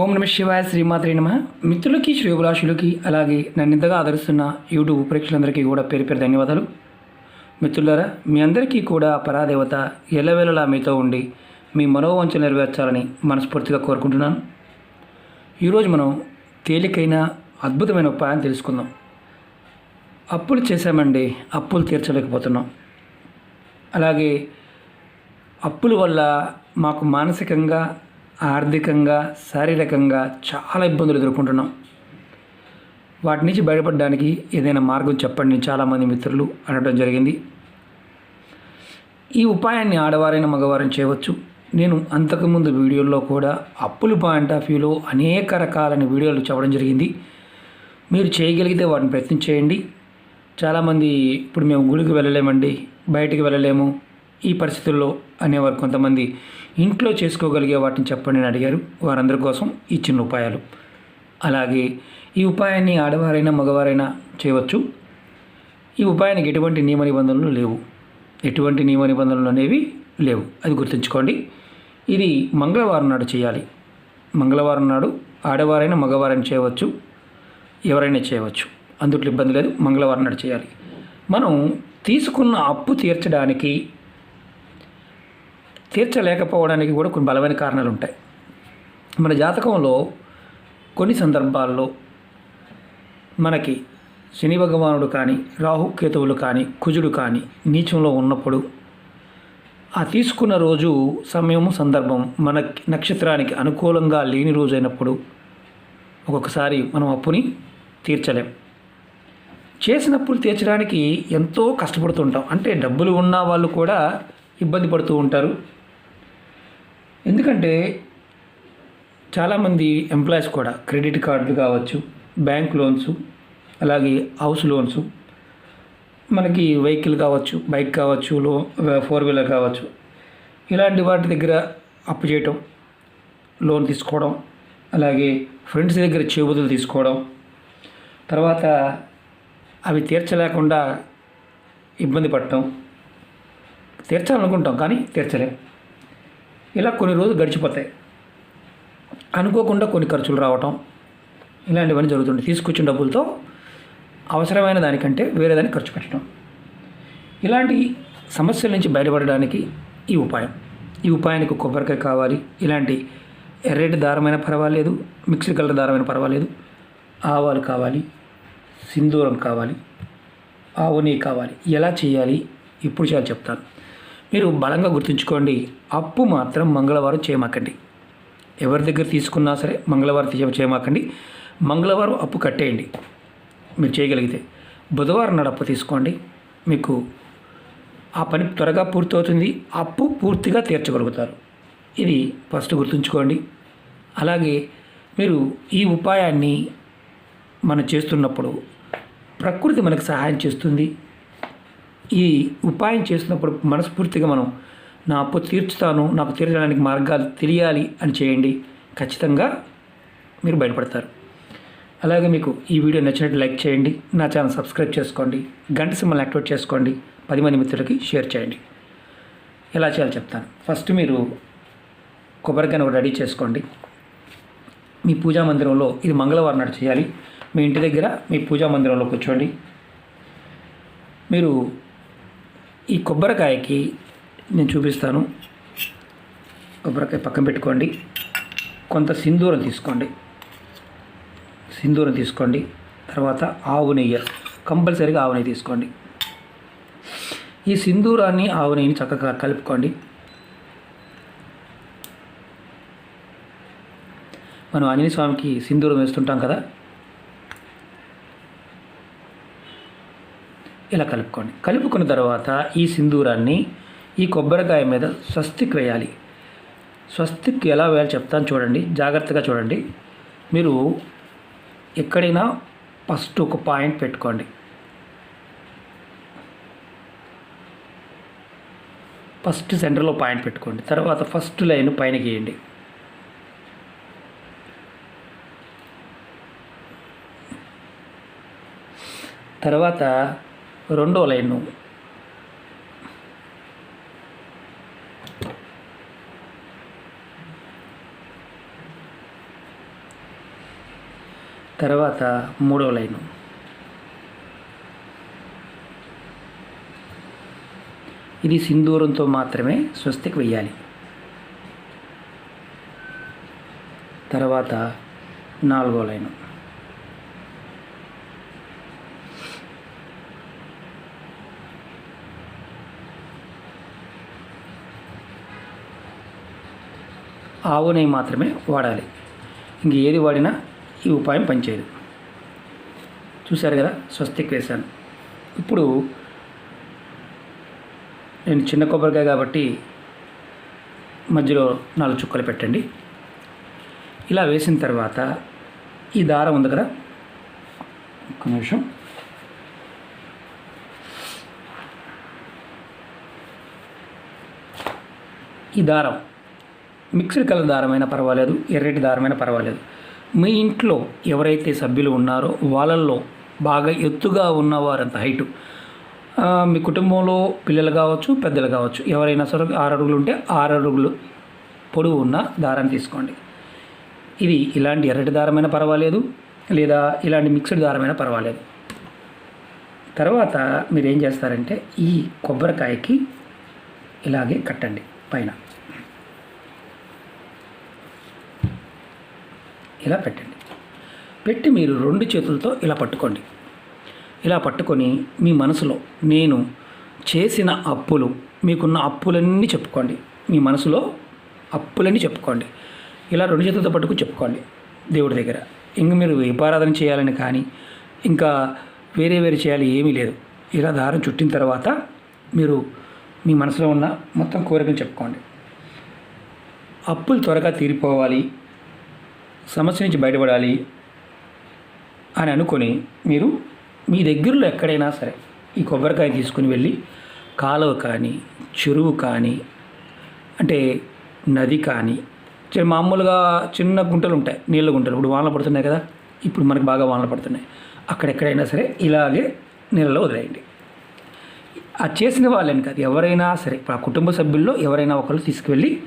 ఓం నమ శివాయ శ్రీమాత్రి నమ. మిత్రులకి శ్రేయోభిలాషులకి అలాగే నన్ను ఇంతగా ఆదరిస్తున్న యూట్యూబ్ ప్రేక్షకులందరికీ కూడా పేరు పేరు ధన్యవాదాలు. మిత్రులారా మీ అందరికీ కూడా పరాదేవత ఎల్లవేళలా మీతో ఉండి మీ మనోవంచన నెరవేర్చాలని మనస్ఫూర్తిగా కోరుకుంటున్నాను. ఈరోజు మనం తేలికైన అద్భుతమైన ఉపాయం తెలుసుకుందాం. అప్పులు చేశామండి అప్పులు తీర్చలేకపోతున్నాం. అలాగే అప్పుల వల్ల మాకు మానసికంగా ఆర్థికంగా శారీరకంగా చాలా ఇబ్బందులు ఎదుర్కొంటున్నాం. వాటి నుంచి బయటపడడానికి ఏదైనా మార్గం చెప్పండి చాలామంది మిత్రులు అనడం జరిగింది. ఈ ఉపాయాన్ని ఆడవారైన మగవారైన చేయవచ్చు. నేను అంతకుముందు వీడియోల్లో కూడా అప్పుల పాయింట్ ఆఫ్ వ్యూలో అనేక రకాలైన వీడియోలు చెప్పడం జరిగింది. మీరు చేయగలిగితే వాటిని ప్రయత్నం చేయండి. చాలామంది ఇప్పుడు మేము గుడికి వెళ్ళలేమండి బయటికి వెళ్ళలేము. ఈ పరిస్థితుల్లో అనేవారు కొంతమంది ఇంట్లో చేసుకోగలిగే వాటిని చెప్పండి అని అడిగారు. వారందరి కోసం ఈ చిన్న ఉపాయాలు. అలాగే ఈ ఉపాయాన్ని ఆడవారైనా మగవారైనా చేయవచ్చు. ఈ ఉపాయానికి ఎటువంటి నియమ నిబంధనలు లేవు. ఎటువంటి నియమ నిబంధనలు అనేవి లేవు. అది గుర్తుంచుకోండి. ఇది మంగళవారం నాడు చేయాలి. మంగళవారం నాడు ఆడవారైనా మగవారైనా చేయవచ్చు. ఎవరైనా చేయవచ్చు. అందుట్లో ఇబ్బంది లేదు. మంగళవారం నాడు చేయాలి. మనం తీసుకున్న అప్పు తీర్చడానికి తీర్చలేకపోవడానికి కూడా కొన్ని బలమైన కారణాలు ఉంటాయి మన జాతకంలో కొన్ని సందర్భాల్లో మనకి శని భగవానుడు కానీ రాహు కేతువులు కానీ కుజుడు కానీ నీచంలో ఉన్నప్పుడు ఆ తీసుకున్న రోజు సమయము సందర్భం మన నక్షత్రానికి అనుకూలంగా లేని రోజు అయినప్పుడు ఒక్కొక్కసారి మనం అప్పుని తీర్చలేం. చేసినప్పుడు తీర్చడానికి ఎంతో కష్టపడుతుంటాం. అంటే డబ్బులు ఉన్న వాళ్ళు కూడా ఇబ్బంది పడుతూ ఉంటారు. ఎందుకంటే చాలామంది ఎంప్లాయీస్ కూడా క్రెడిట్ కార్డులు కావచ్చు బ్యాంక్ లోన్స్ అలాగే హౌస్ లోన్స్ మనకి వెహికల్ కావచ్చు బైక్ కావచ్చు లో ఫోర్ వీలర్ కావచ్చు ఇలాంటి వాటి దగ్గర అప్పు చేయటం లోన్ తీసుకోవడం అలాగే ఫ్రెండ్స్ దగ్గర చేబుదులు తీసుకోవడం తర్వాత అవి తీర్చలేకుండా ఇబ్బంది పడటం తీర్చాలనుకుంటాం కానీ తీర్చలేం. ఇలా కొన్ని రోజులు గడిచిపోతాయి. అనుకోకుండా కొన్ని ఖర్చులు రావటం ఇలాంటివన్నీ జరుగుతుంటాయి. తీసుకొచ్చిన డబ్బులతో అవసరమైన దానికంటే వేరే దాన్ని ఖర్చు పెట్టడం. ఇలాంటి సమస్యల నుంచి బయటపడడానికి ఈ ఉపాయం. ఈ ఉపాయానికి కొబ్బరికాయ కావాలి. ఇలాంటి ఎర్రటి దారమైన పర్వాలేదు మిక్స్డ్ కలర్ దారమైన పర్వాలేదు. ఆవాలు కావాలి సింధూరం కావాలి ఆవు నెయ్యి కావాలి. ఎలా చేయాలి? ఇప్పుడు చాలా చెప్తాను. మీరు బలంగా గుర్తుంచుకోండి అప్పు మాత్రం మంగళవారం చేయమాకండి. ఎవరి దగ్గర తీసుకున్నా సరే మంగళవారం చేయమాకండి. మంగళవారం అప్పు కట్టేయండి. మీరు చేయగలిగితే. బుధవారం నాడు అప్పు తీసుకోండి. మీకు ఆ పని త్వరగా పూర్తవుతుంది. అప్పు పూర్తిగా తీర్చగలుగుతారు. ఇది ఫస్ట్ గుర్తుంచుకోండి. అలాగే మీరు ఈ ఉపాయాన్ని మనం చేస్తున్నప్పుడు ప్రకృతి మనకు సహాయం చేస్తుంది. ఈ ఉపాయం చేసినప్పుడు మనస్ఫూర్తిగా మనం నా అప్పు తీర్చుతాను నాకు తీర్చడానికి మార్గాలు తెలియాలి అని చేయండి. ఖచ్చితంగా మీరు బయటపడతారు. అలాగే మీకు ఈ వీడియో నచ్చినట్టు లైక్ చేయండి నా ఛానల్ సబ్స్క్రైబ్ చేసుకోండి గంట సింబల్ యాక్టివేట్ చేసుకోండి పది మంది మిత్రులకి షేర్ చేయండి. ఎలా చేయాలో చెప్తాను. ఫస్ట్ మీరు కొబ్బరికాయను ఒకటి రెడీ చేసుకోండి. మీ పూజా మందిరంలో ఇది మంగళవారం నాడు చేయాలి. మీ ఇంటి దగ్గర మీ పూజా మందిరంలో కూర్చోండి. మీరు ఈ కొబ్బరికాయకి నేను చూపిస్తాను. కొబ్బరికాయ పక్కన పెట్టుకోండి. కొంత సింధూరం తీసుకోండి. సింధూరం తీసుకోండి. తర్వాత ఆవు నెయ్యి కంపల్సరీగా ఆవు నెయ్యి తీసుకోండి. ఈ సింధూరాన్ని ఆవు నెయ్యిని చక్కగా కలుపుకోండి. మనం ఆంజనేయ స్వామికి సింధూరం వేస్తుంటాం కదా? ఇలా కలుపుకోండి. కలుపుకున్న తర్వాత ఈ సింధూరాన్ని ఈ కొబ్బరికాయ మీద స్వస్తిక్ వేయాలి. స్వస్తిక్ ఎలా వేయాలో చెప్తాను చూడండి. జాగ్రత్తగా చూడండి. మీరు ఎక్కడైనా ఫస్ట్ ఒక పాయింట్ పెట్టుకోండి. ఫస్ట్ సెంటర్లో పాయింట్ పెట్టుకోండి. తర్వాత ఫస్ట్ లైన్ పైన గీయండి తర్వాత రెండో లైను. తర్వాత మూడో లైను. ఇది సింధూరంతో మాత్రమే స్వస్తికి వెయ్యాలి. తర్వాత నాలుగో లైను. ఆవు నెయ్యి మాత్రమే వాడాలి. ఇంక ఏది వాడినా ఈ ఉపాయం పనిచేయదు. చూశారు కదా స్వస్తిక్ వేశాను. ఇప్పుడు నేను చిన్న కొబ్బరికాయ కాబట్టి మధ్యలో నాలుగు చుక్కలు పెట్టండి. ఇలా వేసిన తర్వాత ఈ దారం ఉంది కదా ఒక్క నిమిషం. ఈ దారం మిక్స్డ్ కలర్ దారమైనా పర్వాలేదు ఎర్రటి దారమైనా పర్వాలేదు. మీ ఇంట్లో ఎవరైతే సభ్యులు ఉన్నారో వాళ్ళల్లో బాగా ఎత్తుగా ఉన్నవారంత హైటు. మీ కుటుంబంలో పిల్లలు కావచ్చు పెద్దలు కావచ్చు ఎవరైనా సరే ఆరు అడుగులు ఉంటే ఆరు అడుగులు పొడవు ఉన్న దారాన్ని తీసుకోండి. ఇది ఇలాంటి ఎర్రటి దారమైనా పర్వాలేదు లేదా ఇలాంటి మిక్స్డ్ దారమైనా పర్వాలేదు. తర్వాత మీరు ఏం చేస్తారంటే ఈ కొబ్బరికాయకి ఇలాగే కట్టండి పైన. ఇలా పెట్టండి. పెట్టి మీరు రెండు చేతులతో ఇలా పట్టుకోండి. ఇలా పట్టుకొని మీ మనసులో నేను చేసిన అప్పులు మీకున్న అప్పులన్నీ చెప్పుకోండి. మీ మనసులో అప్పులన్నీ చెప్పుకోండి. ఇలా రెండు చేతులతో పట్టుకుని చెప్పుకోండి దేవుడి దగ్గర. ఇంక మీరు దీపారాధన చేయాలని కానీ ఇంకా వేరే వేరే చేయాలి ఏమీ లేదు. ఇలా దారం చుట్టిన తర్వాత మీరు మీ మనసులో ఉన్న మొత్తం కోరికలు చెప్పుకోండి. అప్పులు త్వరగా తీరిపోవాలి. సమస్య నుంచి బయటపడాలి అని అనుకొని మీరు మీ దగ్గరలో ఎక్కడైనా సరే ఈ కొబ్బరికాయ తీసుకుని వెళ్ళి కాలువ కానీ చెరువు కానీ అంటే నది కానీ మామూలుగా చిన్న గుంటలు ఉంటాయి నీళ్ళ గుంటలు. ఇప్పుడు వానలు పడుతున్నాయి కదా ఇప్పుడు మనకు బాగా వానలు పడుతున్నాయి. అక్కడెక్కడైనా సరే ఇలాగే నీళ్ళలో వదిలేయండి. ఆ చేసిన వాళ్ళని కాదు ఎవరైనా సరే ఆ కుటుంబ సభ్యుల్లో ఎవరైనా ఒకరు తీసుకువెళ్ళి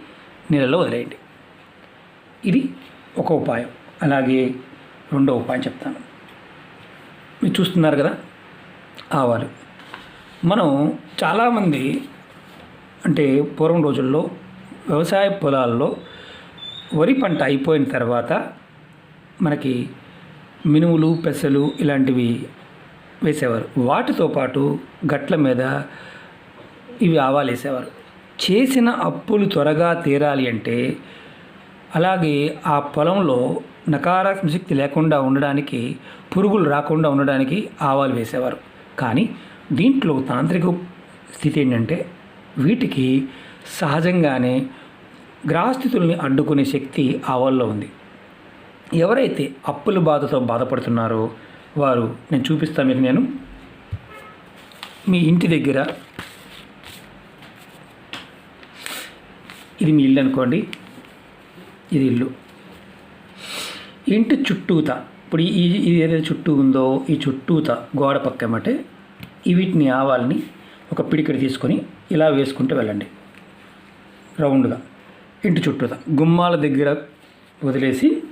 నీళ్ళలో వదిలేయండి. ఇది ఒక ఉపాయం. అలాగే రెండో ఉపాయం చెప్తాను. మీరు చూస్తున్నారు కదా? ఆవాలు. మనం చాలామంది అంటే పూర్వం రోజుల్లో వ్యవసాయ పొలాల్లో వరి పంట అయిపోయిన తర్వాత మనకి మినుములు పెసలు ఇలాంటివి వేసేవారు. వాటితో పాటు గట్ల మీద ఇవి ఆవాలు వేసేవారు చేసిన అప్పులు త్వరగా తీరాలి అంటే అలాగే ఆ పొలంలో నకారాత్మక శక్తి లేకుండా ఉండడానికి పురుగులు రాకుండా ఉండడానికి ఆవాలు వేసేవారు. కానీ దీంట్లో తాంత్రిక స్థితి ఏంటంటే వీటికి సహజంగానే గ్రహస్థితుల్ని అడ్డుకునే శక్తి ఆవాల్లో ఉంది. ఎవరైతే అప్పుల బాధతో బాధపడుతున్నారో వారు నేను చూపిస్తాను మీకు నేను. మీ ఇంటి దగ్గర ఇది మీ ఇల్లు అనుకోండి. ఇది ఇల్లు. ఇంటి చుట్టూత ఇప్పుడు ఈ ఇది ఏదైతే చుట్టూ ఉందో ఈ చుట్టూత గోడ పక్కమటే ఈ వీటిని ఆవాలని ఒక పిడికిడి తీసుకొని ఇలా వేసుకుంటూ వెళ్ళండి. రౌండ్గా. ఇంటి చుట్టూత. గుమ్మాల దగ్గర వదిలేసి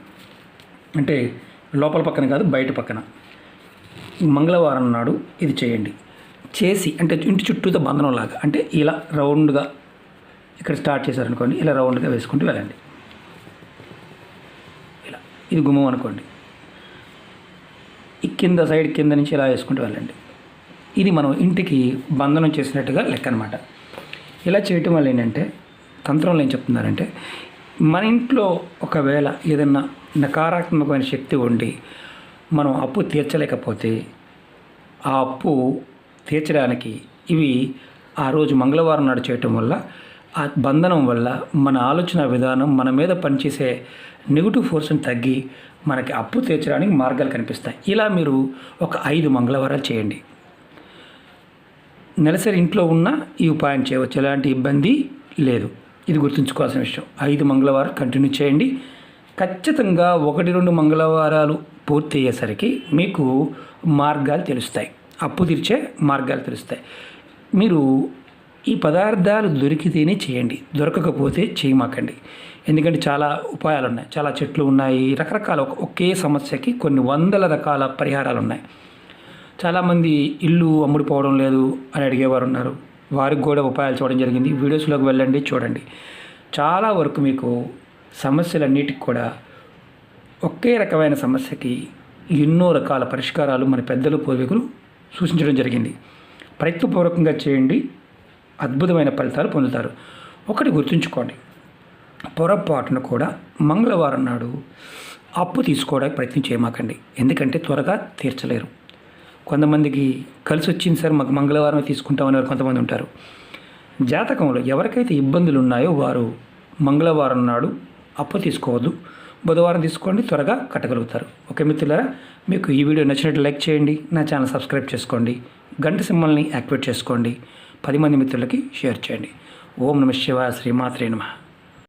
అంటే లోపల పక్కన కాదు బయట పక్కన. మంగళవారం నాడు ఇది చేయండి. చేసి అంటే ఇంటి చుట్టూతో బంధనం లాగా అంటే ఇలా రౌండ్గా ఇక్కడ స్టార్ట్ చేశారనుకోండి ఇలా రౌండ్గా వేసుకుంటూ వెళ్ళండి. ఇది గుమ్మం అనుకోండి. ఈ కింద సైడ్ కింద నుంచి ఇలా వేసుకుంటూ వెళ్ళండి. ఇది మనం ఇంటికి బంధనం చేసినట్టుగా లెక్క అనమాట ఇలా చేయటం వల్ల ఏంటంటే తంత్రంలో ఏం చెప్తున్నారంటే మన ఇంట్లో ఒకవేళ ఏదన్నా నకారాత్మకమైన శక్తి ఉండి మనం అప్పు తీర్చలేకపోతే ఆ అప్పు తీర్చడానికి ఇవి ఆ రోజు మంగళవారం నాడు చేయటం వల్ల ఆ బంధనం వల్ల మన ఆలోచన విధానం మన మీద పనిచేసే నెగిటివ్ ఫోర్స్ని తగ్గి మనకి అప్పు తీర్చడానికి మార్గాలు కనిపిస్తాయి. ఇలా మీరు ఒక ఐదు మంగళవారాలు చేయండి. నెలసరి ఇంట్లో ఉన్న ఈ ఉపాయం చేయవచ్చు. ఎలాంటి ఇబ్బంది లేదు. ఇది గుర్తుంచుకోవాల్సిన విషయం. ఐదు మంగళవారం కంటిన్యూ చేయండి. ఖచ్చితంగా ఒకటి రెండు మంగళవారాలు పూర్తి అయ్యేసరికి మీకు మార్గాలు తెలుస్తాయి. అప్పు తీర్చే మార్గాలు తెలుస్తాయి. మీరు ఈ పదార్థాలు దొరికితేనే చేయండి. దొరకకపోతే చేయమాకండి. ఎందుకంటే చాలా ఉపాయాలు ఉన్నాయి చాలా చెట్లు ఉన్నాయి. రకరకాల ఒక- ఒకే సమస్యకి కొన్ని వందల రకాల పరిహారాలు ఉన్నాయి చాలామంది ఇల్లు అమ్ముడుపోవడం లేదు అని అడిగేవారు ఉన్నారు వారికి కూడా ఉపాయాలు చూడడం జరిగింది. వీడియోస్లోకి వెళ్ళండి చూడండి. చాలా వరకు మీకు సమస్యలన్నిటికి కూడా ఒకే రకమైన సమస్యకి ఎన్నో రకాల పరిష్కారాలు మన పెద్దలు పూర్వీకులు సూచించడం జరిగింది. ప్రయత్నపూర్వకంగా చేయండి. అద్భుతమైన ఫలితాలు పొందుతారు. ఒకటి గుర్తుంచుకోండి. పొరపాటున కూడా మంగళవారం నాడు అప్పు తీసుకోవడానికి ప్రయత్నం చేయమాకండి. ఎందుకంటే త్వరగా తీర్చలేరు. కొంతమందికి కలిసి వచ్చింది సార్ మాకు మంగళవారం తీసుకుంటామని వారు కొంతమంది ఉంటారు. జాతకంలో ఎవరికైతే ఇబ్బందులు ఉన్నాయో వారు మంగళవారం నాడు అప్పు తీసుకోవద్దు. బుధవారం తీసుకోండి త్వరగా కట్టగలుగుతారు. ఓకే మిత్రులారా మీకు ఈ వీడియో నచ్చినట్టు లైక్ చేయండి నా ఛానల్ సబ్స్క్రైబ్ చేసుకోండి గంట సింబల్ని యాక్టివేట్ చేసుకోండి. పది మంది మిత్రులకి షేర్ చేయండి. ఓం నమ శివ శ్రీమాత్రే నమ.